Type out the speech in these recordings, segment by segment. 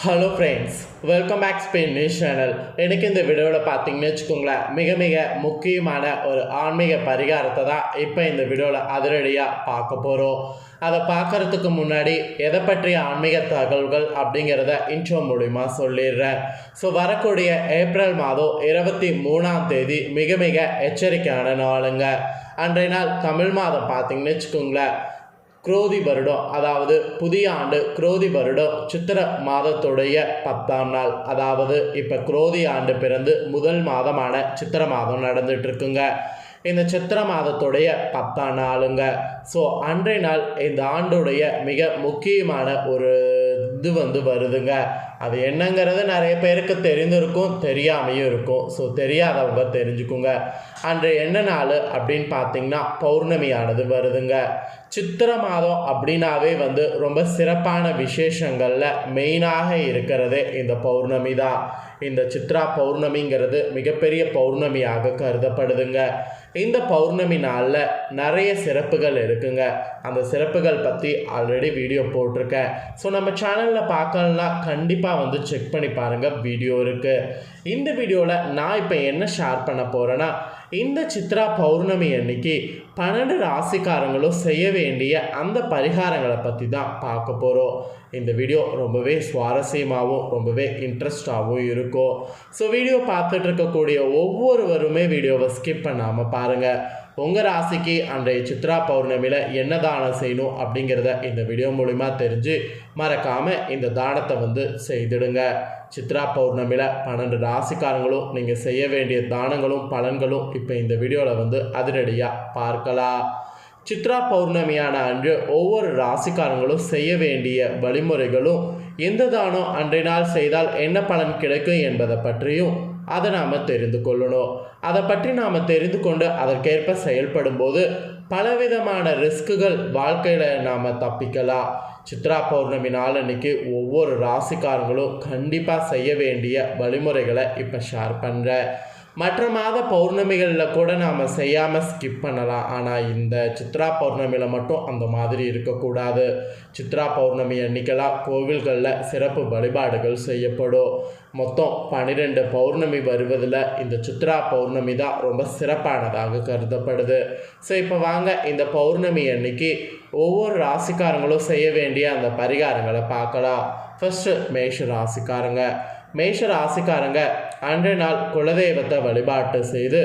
Hello friends welcome back Spain news channel எனக்கு இந்த வீடியோவில் பார்த்தீங்கன்னு வச்சுக்கோங்களேன் மிக மிக முக்கியமான ஒரு ஆன்மீக பரிகாரத்தை தான் இப்போ இந்த வீடியோவில் அதிரடியாக பார்க்க போகிறோம் அதை பார்க்கறதுக்கு முன்னாடி எதை பற்றிய ஆன்மீக தகவல்கள் அப்படிங்கிறத இன்ட்ரோ மூலிமா சொல்லிடுறேன். ஸோ வரக்கூடிய ஏப்ரல் மாதம் இருபத்தி மூணாம் தேதி மிக மிக எச்சரிக்கையான நாளுங்க. அன்றைய நாள் தமிழ் மாதம் பார்த்தீங்கன்னு வச்சுக்கோங்களேன் குரோதி வருடம் அதாவது புதிய ஆண்டு குரோதி வருடம் சித்திர மாதத்துடைய பத்தாம் நாள். அதாவது இப்போ குரோதி ஆண்டு பிறந்து முதல் மாதமான சித்திர மாதம் நடந்துட்டு இருக்குங்க இந்த சித்திர மாதத்துடைய பத்தாம் நாளுங்க. ஸோ அன்றைய நாள் இந்த ஆண்டுடைய மிக முக்கியமான ஒரு இது வந்து வருதுங்க. அது என்னங்கிறது நிறைய பேருக்கு தெரிந்திருக்கும் தெரியாமையும் இருக்கும். ஸோ தெரியாதவங்க தெரிஞ்சுக்குங்க. அன்று என்ன நாள் அப்படின்னு பார்த்தீங்கன்னா பௌர்ணமியானது வருதுங்க. சித்திர மாதம் அப்படின்னாவே வந்து ரொம்ப சிறப்பான விசேஷங்களில் மெயினாக இருக்கிறதே இந்த பௌர்ணமி தான். இந்த சித்ரா பௌர்ணமிங்கிறது மிகப்பெரிய பௌர்ணமியாக கருதப்படுதுங்க. இந்த பௌர்ணமி நாளில் நிறைய சிறப்புகள் இருக்குங்க. அந்த சிறப்புகள் பற்றி ஆல்ரெடி வீடியோ போட்டிருக்கேன். ஸோ நம்ம சேனலில் பார்க்கலனா கண்டிப்பாக வந்து செக் பண்ணி பாருங்கள் வீடியோ இருக்குது இந்த வீடியோவில் நான் இப்போ என்ன ஷேர் பண்ண போகிறேன்னா இந்த சித்ரா பௌர்ணமி அன்னைக்கு பன்னெண்டு ராசிக்காரங்களும் செய்ய வேண்டிய அந்த பரிகாரங்களை பற்றி தான் பார்க்க போகிறோம் இந்த வீடியோ ரொம்பவே சுவாரஸ்யமாகவும் ரொம்பவே இன்ட்ரெஸ்டாகவும் இருக்கும். ஸோ வீடியோ பார்த்துட்டு இருக்கக்கூடிய ஒவ்வொருவருமே வீடியோவை ஸ்கிப் பண்ணாமல் பாருங்கள் உங்கள் ராசிக்கு அன்றைய சித்ரா பௌர்ணமியில் என்ன தானம் செய்யணும் அப்படிங்கிறத இந்த வீடியோ மூலிமா தெரிஞ்சு மறக்காமல் இந்த தானத்தை வந்து செய்திடுங்க. சித்ரா பௌர்ணமியில் பன்னெண்டு ராசிக்காரங்களும் நீங்கள் செய்ய வேண்டிய தானங்களும் பலன்களும் இப்போ இந்த வீடியோவில் வந்து அதிரடியாக பார்க்கலாம். சித்ரா பௌர்ணமியான அன்று ஒவ்வொரு ராசிக்காரங்களும் செய்ய வேண்டிய வழிமுறைகளும் எந்த தானம் அன்றைய நாள் செய்தால் என்ன பலன் கிடைக்கும் என்பதை பற்றியும் அதை நாம் தெரிந்து கொள்ளணும். அதை பற்றி நாம் தெரிந்து கொண்டு அதற்கேற்ப செயல்படும் போது பலவிதமான ரிஸ்க்குகள் வாழ்க்கையில் நாம் தப்பிக்கலாம். சித்ரா பௌர்ணமி நாள் அன்னைக்கு ஒவ்வொரு ராசிக்காரங்களும் கண்டிப்பாக செய்ய வேண்டிய வழிமுறைகளை இப்போ ஷேர் பண்ணுறேன் மற்ற மாத பௌர்ணமிகளில் கூட நாம் செய்யாமல் ஸ்கிப் பண்ணலாம். ஆனால் இந்த சித்ரா பௌர்ணமியில் மட்டும் அந்த மாதிரி இருக்கக்கூடாது. சித்ரா பௌர்ணமி அன்னைக்கெல்லாம் கோவில்களில் சிறப்பு வழிபாடுகள் செய்யப்படும். மொத்தம் பன்னிரெண்டு பௌர்ணமி வருவதில் இந்த சித்ரா பௌர்ணமி தான் ரொம்ப சிறப்பானதாக கருதப்படுது. ஸோ இப்போ வாங்க இந்த பௌர்ணமி அன்னைக்கு ஒவ்வொரு ராசிக்காரங்களும் செய்ய வேண்டிய அந்த பரிகாரங்களை பார்க்கலாம். ஃபஸ்ட்டு மேஷ ராசிக்காரங்க. மேஷ ராசிக்காரங்க அன்றைய நாள் குலதெய்வத்தை வழிபாட்டு செய்து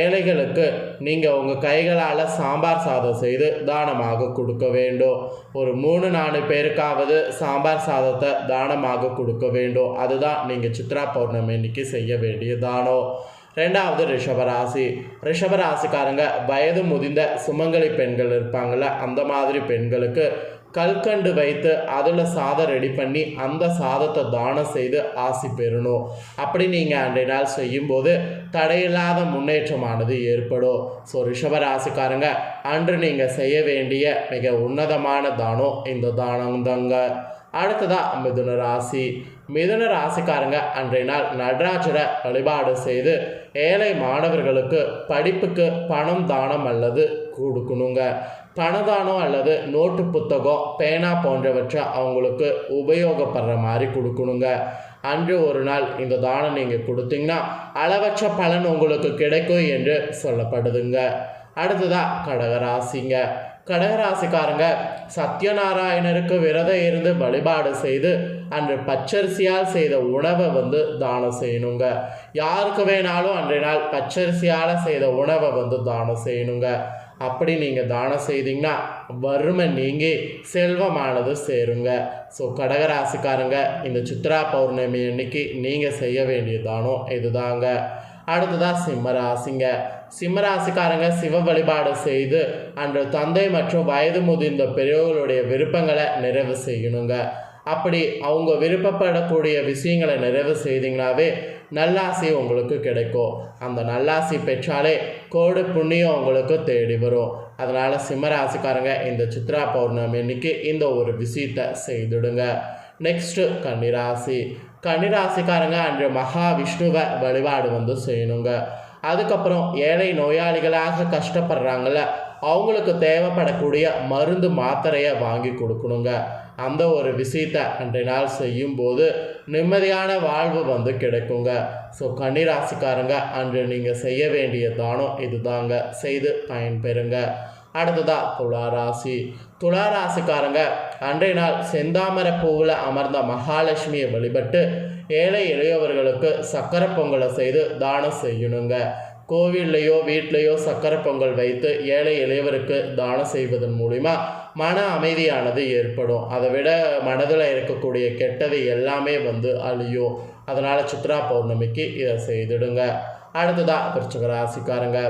ஏழைகளுக்கு நீங்கள் உங்கள் கைகளால் சாம்பார் சாதம் செய்து தானமாக கொடுக்க வேண்டும். ஒரு மூணு நாலு பேருக்காவது சாம்பார் சாதத்தை தானமாக கொடுக்க வேண்டும். அதுதான் நீங்கள் சித்ரா பௌர்ணமி இன்னைக்கு செய்ய வேண்டிய தானம். ரெண்டாவது ரிஷபராசி. ரிஷபராசிக்காரங்க வயது முதிர்ந்த சுமங்கலி பெண்கள் இருப்பாங்கள்ல அந்த மாதிரி பெண்களுக்கு கல்கண்டு வைத்து அதில் சாதம் ரெடி பண்ணி அந்த சாதத்தை தானம் செய்து ஆசி பெறணும். அப்படி நீங்கள் அன்றைய நாள் செய்யும்போது தடையில்லாத முன்னேற்றமானது ஏற்படும். ஸோ ரிஷபராசிக்காரங்க அன்று நீங்கள் செய்ய வேண்டிய மிக உன்னதமான தானம் இந்த தானம் தாங்க. அடுத்ததாக மிதுன ராசி. மிதுன ராசிக்காரங்க அன்றைய நாள் நடராஜரை வழிபாடு செய்து ஏழை மாணவர்களுக்கு படிப்புக்கு பணம் தானம் அல்லது கொடுக்கணுங்க. பணதானம் அல்லது நோட்டு புத்தகம் பேனா போன்றவற்றை அவங்களுக்கு உபயோகப்படுற மாதிரி கொடுக்கணுங்க. அன்று ஒரு நாள் இந்த தானம் நீங்கள் கொடுத்தீங்கன்னா அளவற்ற பலன் உங்களுக்கு கிடைக்கும் என்று சொல்லப்படுதுங்க. அடுத்ததாக கடகராசிங்க. கடகராசிக்காரங்க சத்யநாராயணருக்கு விரதம் இருந்து வழிபாடு செய்து அன்று பச்சரிசியால் செய்த உணவை வந்து தானம் செய்யணுங்க. யாருக்கு வேணாலும் அன்றைய நாள் பச்சரிசியால் செய்த உணவை வந்து தானம் செய்யணுங்க. அப்படி நீங்கள் தானம் செய்தீங்கன்னா வறுமை நீங்கி செல்வமானது சேருங்க. ஸோ கடகராசிக்காரங்க இந்த சித்ரா பௌர்ணமி அன்னைக்கு நீங்கள் செய்ய வேண்டிய தானம் இதுதாங்க. அடுத்ததாக சிம்மராசிங்க சிம்மராசிக்காரங்க சிவ வழிபாடு செய்து அன்று தந்தை மற்றும் வயது முதிர்ந்த பெரியவர்களுடைய விருப்பங்களை நிறைவு செய்யணுங்க. அப்படி அவங்க விருப்பப்படக்கூடிய விஷயங்களை நிறைவு செய்தீங்கனாவே நல்லாசி உங்களுக்கு கிடைக்கும். அந்த நல்லாசி பெற்றாலே கோடு புண்ணியம் உங்களுக்கு தேடி வரும். அதனால் சிம்மராசிக்காரங்க இந்த சித்ரா பௌர்ணமி அன்னைக்கு இந்த ஒரு விஷயத்தை செய்துடுங்க. நெக்ஸ்ட்டு கன்னிராசி. கன்னிராசிக்காரங்க அன்று மகாவிஷ்ணுவை வழிபாடு வந்து செய்யணுங்க. அதுக்கப்புறம் ஏழை நோயாளிகளாக கஷ்டப்படுறாங்கள்ல அவங்களுக்கு தேவைப்படக்கூடிய மருந்து மாத்திரையை வாங்கி கொடுக்கணுங்க. அந்த ஒரு விஷயத்தை அன்றைய நாள் செய்யும்போது நிம்மதியான வாழ்வு வந்து கிடைக்குங்க. ஸோ கன்னிராசிக்காரங்க அன்று நீங்கள் செய்ய வேண்டிய தானம் இதுதாங்க. செய்து பயன்பெறுங்க. அடுத்ததா துளாராசி. துளாராசிக்காரங்க அன்றைய நாள் செந்தாமரை பூவில் அமர்ந்த மகாலட்சுமியை வழிபட்டு ஏழை எளியவர்களுக்கு சக்கரை பொங்கலை செய்து தானம் செய்யணுங்க. கோவில்லையோ வீட்லேயோ சக்கரை பொங்கல் வைத்து ஏழை எளியவருக்கு தானம் செய்வதன் மூலிமா மன அமைதியானது ஏற்படும். அதை விட மனதில் இருக்கக்கூடிய கெட்டது எல்லாமே வந்து அழியும். அதனால் சித்ரா பௌர்ணமிக்கு இதை செய்திடுங்க. அடுத்ததாக விருச்சக ராசிக்காரங்க.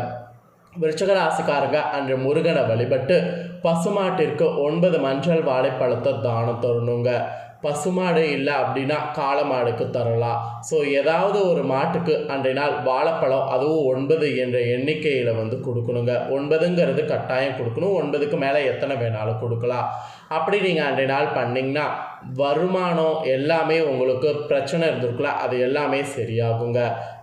விருச்சக ராசிக்காரங்க அன்று முருகனை வழிபட்டு பசுமாட்டிற்கு ஒன்பது மஞ்சள் வாழைப்பழத்தை தானம் தரணுங்க. பசுமாடு இல்லை அப்படின்னா காளமாடுக்கு தரலாம். ஸோ ஏதாவது ஒரு மாட்டுக்கு அன்றைய நாள் வாழைப்பழம் அதுவும் ஒன்பது என்ற எண்ணிக்கையில் வந்து கொடுக்கணுங்க. ஒன்பதுங்கிறது கட்டாயம் கொடுக்கணும். ஒன்பதுக்கு மேலே எத்தனை வேணாலும் கொடுக்கலாம். அப்படி நீங்கள் அன்றைய நாள் பண்ணிங்கன்னா வருமானம் எல்லாமே உங்களுக்கு பிரச்சனை இருந்திருக்குல்ல அது எல்லாமே சரியாகுங்க.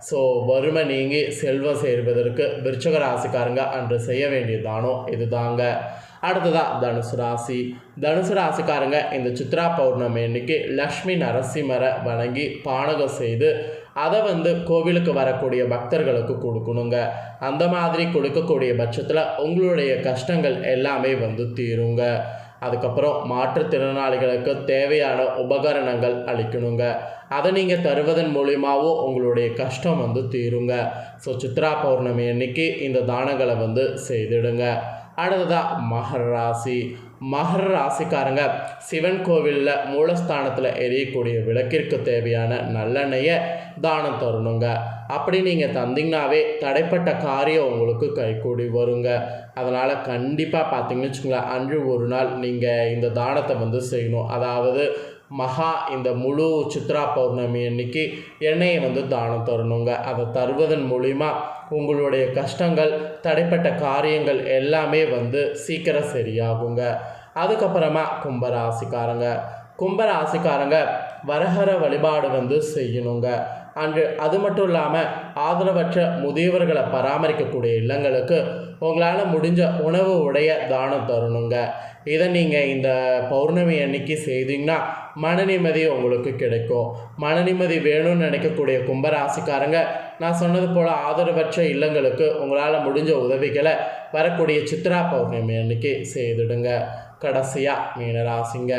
ஸோ வறுமை நீங்கி செல்வம் சேர்வதற்கு விருச்சக ராசிக்காரங்க அன்று செய்ய வேண்டியதானோ இதுதாங்க அடுத்ததாக தனுசு ராசி. தனுசு ராசிக்காரங்க இந்த சித்ரா பௌர்ணமி அன்னைக்கு லக்ஷ்மி நரசிம்மரை வணங்கி பானகம் செய்து அதை வந்து கோவிலுக்கு வரக்கூடிய பக்தர்களுக்கு கொடுக்கணுங்க. அந்த மாதிரி கொடுக்கக்கூடிய பட்சத்தில் உங்களுடைய கஷ்டங்கள் எல்லாமே வந்து தீருங்க. அதுக்கப்புறம் மாற்றுத்திறனாளிகளுக்கு தேவையான உபகரணங்கள் அளிக்கணுங்க. அதை நீங்கள் தருவதன் மூலியமாகவும் உங்களுடைய கஷ்டம் வந்து தீருங்க. ஸோ சித்ரா பௌர்ணமி அன்னைக்கு இந்த தானங்களை வந்து செய்திடுங்க. அடுத்ததாக மகர ராசி. மகர ராசிக்காரங்க சிவன் கோவிலில் மூலஸ்தானத்தில் எரியக்கூடிய விளக்கிற்கு தேவையான நல்லெண்ணெயை தானம் தரணுங்க. அப்படி நீங்கள் தந்தீங்கன்னாவே தடைப்பட்ட காரியம் உங்களுக்கு கைகூடி வருங்க. அதனால் கண்டிப்பாக பார்த்தீங்கன்னு வச்சுக்கோங்களேன் அன்று ஒரு நாள் நீங்கள் இந்த தானத்தை வந்து செய்யணும். அதாவது மகா இந்த முழு சித்ரா பௌர்ணமி அன்னைக்கு எண்ணெயை வந்து தானம் தரணுங்க. அதை தருவதன் மூலிமா உங்களுடைய கஷ்டங்கள் தடைப்பட்ட காரியங்கள் எல்லாமே வந்து சீக்கிரம் சரியாகுங்க. அதுக்கப்புறமா கும்பராசிக்காரங்க. கும்பராசிக்காரங்க வரஹர வழிபாடு வந்து செய்யணுங்க. அன்று அது மட்டும் இல்லாமல் ஆதரவற்ற முதியவர்களை பராமரிக்கக்கூடிய இல்லங்களுக்கு உங்களால் முடிஞ்ச உணவு உடைய தானம் தரணுங்க. இதை நீங்கள் இந்த பௌர்ணமி அன்னைக்கு செய்தீங்கன்னா மன நிம்மதி உங்களுக்கு கிடைக்கும். மன நிம்மதி வேணும்னு நினைக்கக்கூடிய கும்பராசிக்காரங்க நான் சொன்னது போல் ஆதரவற்ற இல்லங்களுக்கு உங்களால் முடிஞ்ச உதவிகளை வரக்கூடிய சித்ரா பௌர்ணமி அன்னைக்கு செய்துடுங்க. கடைசியாக மீனராசிங்க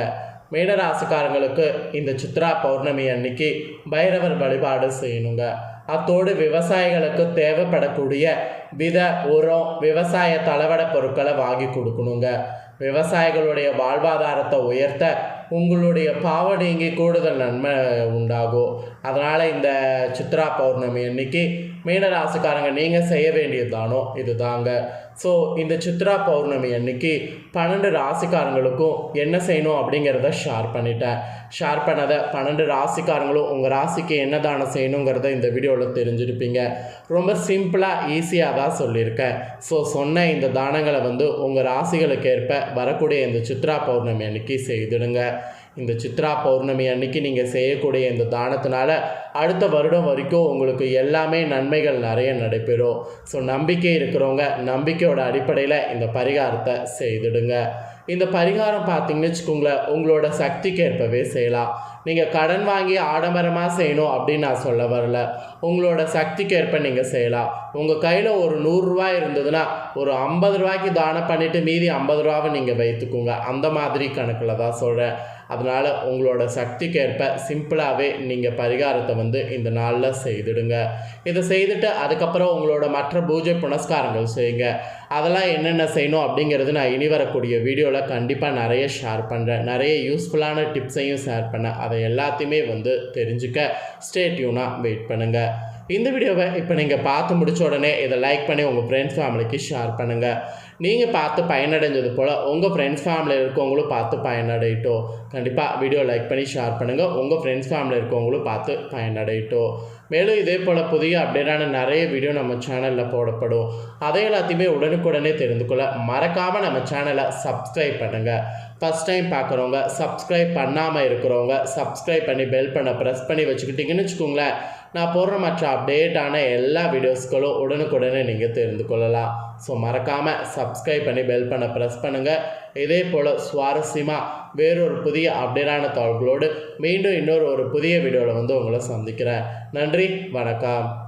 மீனராசிக்காரங்களுக்கு இந்த சித்ரா பௌர்ணமி அன்னைக்கு பைரவர் வழிபாடு செய்யணுங்க. அத்தோடு விவசாயிகளுக்கு தேவைப்படக்கூடிய வித உரம் விவசாய தளவட பொருட்களை வாங்கி கொடுக்கணுங்க. விவசாயிகளுடைய வாழ்வாதாரத்தை உயர்த்த உங்களுடைய பாவ நீங்கி கூடுதல் நன்மை உண்டாகும். அதனால் இந்த சித்ரா பௌர்ணமி அன்னைக்கு மீனராசிக்காரங்க நீங்கள் செய்ய வேண்டியதுதானோ இதுதாங்க ஸோ இந்த சித்ரா பௌர்ணமி அன்னைக்கு பன்னெண்டு ராசிக்காரங்களுக்கும் என்ன செய்யணும் அப்படிங்கிறத ஷேர் பண்ணிட்டேன். ஷேர் பண்ணதை பன்னெண்டு ராசிக்காரங்களும் உங்கள் ராசிக்கு என்ன தானம் செய்யணுங்கிறத இந்த வீடியோவில் தெரிஞ்சிருப்பீங்க. ரொம்ப சிம்பிளாக ஈஸியாக தான் சொல்லியிருக்கேன். ஸோ சொன்ன இந்த தானங்களை வந்து உங்கள் ராசிகளுக்கு ஏற்ப வரக்கூடிய இந்த சித்ரா பௌர்ணமி அன்னைக்கு செய்திடுங்க. இந்த சித்ரா பௌர்ணமி அன்னைக்கு நீங்கள் செய்யக்கூடிய இந்த தானத்தினால அடுத்த வருடம் வரைக்கும் உங்களுக்கு எல்லாமே நன்மைகள் நிறைய நடைபெறும். ஸோ நம்பிக்கை இருக்கிறவங்க நம்பிக்கையோட அடிப்படையில் இந்த பரிகாரத்தை செய்திடுங்க. இந்த பரிகாரம் பார்த்தீங்கன்னு வச்சுக்கோங்களேன் உங்களோட சக்திக்கு ஏற்பவே செய்யலாம். நீங்கள் கடன் வாங்கி ஆடம்பரமாக செய்யணும் அப்படின்னு நான் சொல்ல வரல. உங்களோட சக்திக்கு ஏற்ப நீங்கள் செய்யலாம். உங்கள் கையில் ஒரு நூறுரூவா இருந்ததுன்னா ஒரு ஐம்பது ரூபாய்க்கு தானம் பண்ணிவிட்டு மீதி ஐம்பது ரூபாவை நீங்கள் வைத்துக்கோங்க. அந்த மாதிரி கணக்கில் தான் சொல்கிறேன் அதனால் உங்களோட சக்திக்கு ஏற்ப சிம்பிளாகவே நீங்கள் பரிகாரத்தை வந்து இந்த நாளில் செய்துடுங்க. இதை செய்துட்டு அதுக்கப்புறம் உங்களோட மற்ற பூஜை புனஸ்காரங்கள் செய்யுங்க. அதெல்லாம் என்னென்ன செய்யணும் அப்படிங்கிறது நான் இனி வரக்கூடிய வீடியோவில் கண்டிப்பாக நிறைய ஷேர் பண்ணுறேன் நிறைய யூஸ்ஃபுல்லான டிப்ஸையும் ஷேர் பண்ணேன். அதை எல்லாத்தையுமே வந்து தெரிஞ்சுக்க ஸ்டேட்யூனாக வெயிட் பண்ணுங்கள் இந்த வீடியோவை இப்போ நீங்கள் பார்த்து முடிச்ச உடனே இதை லைக் பண்ணி உங்கள் ஃப்ரெண்ட்ஸ் ஃபேமிலிக்கு ஷேர் பண்ணுங்கள் நீங்கள் பார்த்து பயனடைஞ்சது போல் உங்கள் ஃப்ரெண்ட்ஸ் ஃபேமிலியில் இருக்கவங்களும் பார்த்து பயனடையட்டும். கண்டிப்பாக வீடியோ லைக் பண்ணி ஷேர் பண்ணுங்கள் உங்கள் ஃப்ரெண்ட்ஸ் ஃபேமிலியில் இருக்கவங்களும் பார்த்து பயனடையட்டும். மேலும் இதே போல் புதிய அப்டேட்டான நிறைய வீடியோ நம்ம சேனலில் போடப்படும். அதை எல்லாத்தையுமே உடனுக்குடனே தெரிந்து கொள்ள மறக்காமல் நம்ம சேனலை சப்ஸ்கிரைப் பண்ணுங்கள் ஃபஸ்ட் டைம் பார்க்குறவங்க சப்ஸ்கிரைப் பண்ணாமல் இருக்கிறவங்க சப்ஸ்கிரைப் பண்ணி பெல் பண்ண ப்ரெஸ் பண்ணி வச்சுக்கிட்டிங்கன்னு வச்சுக்கோங்களேன் நான் போடுற மற்ற அப்டேட்டான எல்லா வீடியோஸ்களும் உடனுக்குடனே நீங்கள் தெரிந்து கொள்ளலாம். ஸோ மறக்காமல் சப்ஸ்கிரைப் பண்ணி பெல் பண்ண ப்ரெஸ் பண்ணுங்கள் இதே போல் சுவாரஸ்யமாக வேறொரு புதிய அப்டேட்டான தகவல்களோடு மீண்டும் இன்னொரு ஒரு புதிய வீடியோவில் வந்து உங்களை சந்திக்கிறேன். நன்றி வணக்கம்.